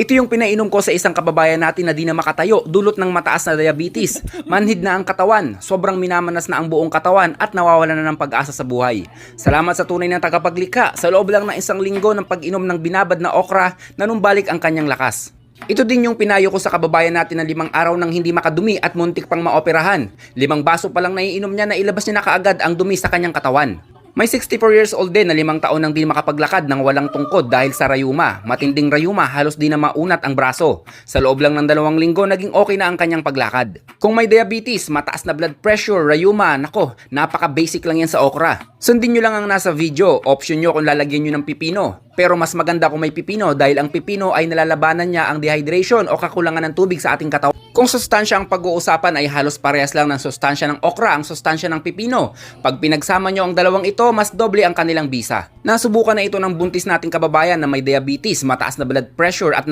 Ito yung pinainom ko sa isang kababayan natin na di na makatayo dulot ng mataas na diabetes. Manhid na ang katawan, sobrang minamanas na ang buong katawan at nawawala na ng pag-asa sa buhay. Salamat sa tunay na tagapaglikha. Sa loob lang ng isang linggo ng pag-inom ng binabad na okra, nanumbalik ang kanyang lakas. Ito din yung pinayo ko sa kababayan natin na limang araw nang hindi makadumi at muntik pang maoperahan. Limang baso pa lang naiinom niya na ilabas niya na kaagad ang dumi sa kanyang katawan. May 64 years old din na limang taon nang di makapaglakad ng walang tungkod dahil sa rayuma. Matinding rayuma, halos di na maunat ang braso. Sa loob lang ng dalawang linggo, naging okay na ang kanyang paglakad. Kung may diabetes, mataas na blood pressure, rayuma, nako, napaka-basic lang yan sa okra. Sundin nyo lang ang nasa video, option nyo kung lalagyan nyo ng pipino. Pero mas maganda kung may pipino dahil ang pipino ay nalalabanan niya ang dehydration o kakulangan ng tubig sa ating katawan. Kung sustansya ang pag-uusapan ay halos parehas lang ng sustansya ng okra ang sustansya ng pipino. Pag pinagsama nyo ang dalawang ito, mas doble ang kanilang bisa. Nasubukan na ito ng buntis nating kababayan na may diabetes, mataas na blood pressure at